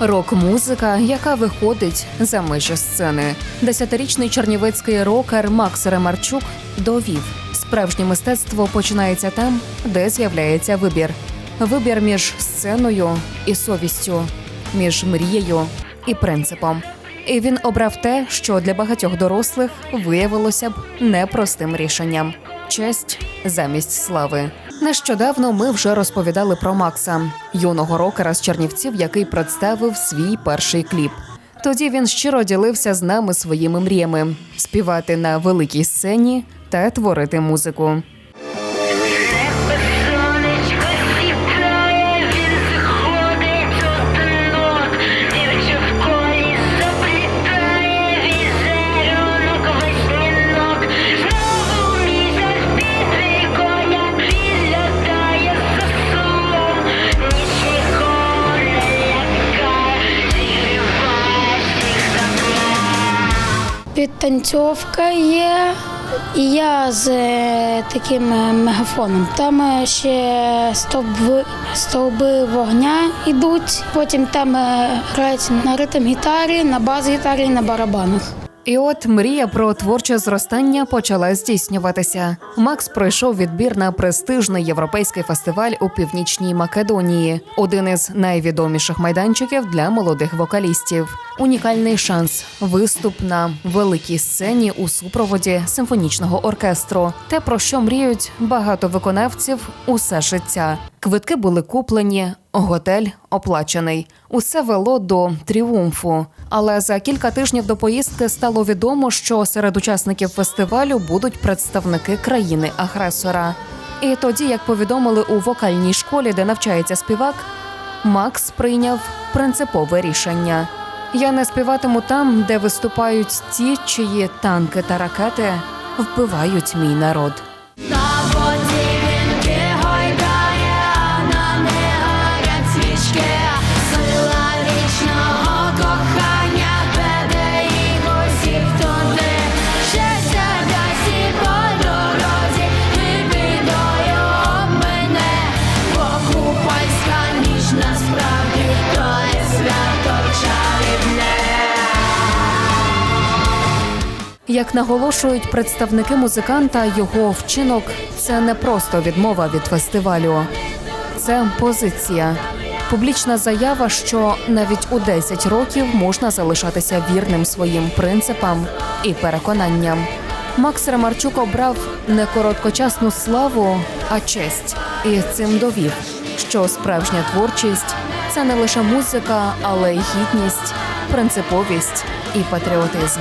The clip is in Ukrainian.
Рок-музика, яка виходить за межі сцени. Десятирічний чернівецький рокер Макс Ремарчук довів: справжнє мистецтво починається там, де з'являється вибір. Вибір між сценою і совістю, між мрією і принципом. І він обрав те, що для багатьох дорослих виявилося б непростим рішенням честь замість слави. Нещодавно ми вже розповідали про Макса, юного рокера з Чернівців, який представив свій перший кліп. Тоді він щиро ділився з нами своїми мріями співати на великій сцені та творити музику. Підтанцьовка є. І я з е, таким е, мегафоном. Там е, ще стовби, стовби вогня йдуть. Потім там грають на ритм гітарі, на бас-гітарі, на барабанах. І от мрія про творче зростання почала здійснюватися. Макс пройшов відбір на престижний європейський фестиваль у північній Македонії, один із найвідоміших майданчиків для молодих вокалістів. Унікальний шанс виступ на великій сцені у супроводі симфонічного оркестру. Те, про що мріють багато виконавців усе життя. Квитки були куплені, готель оплачений. Усе вело до тріумфу. Але за кілька тижнів до поїздки стало відомо, що серед учасників фестивалю будуть представники країни-агресора. І тоді, як повідомили у вокальній школі, де навчається співак, Макс прийняв принципове рішення. Я не співатиму там, де виступають ті, чиї танки та ракети вбивають мій народ. Як наголошують представники музиканта, його вчинок це не просто відмова від фестивалю, це позиція. Публічна заява, що навіть у 10 років можна залишатися вірним своїм принципам і переконанням. Макс Ремарчук обрав не короткочасну славу, а честь, і цим довів, що справжня творчість це не лише музика, але й гідність, принциповість і патріотизм.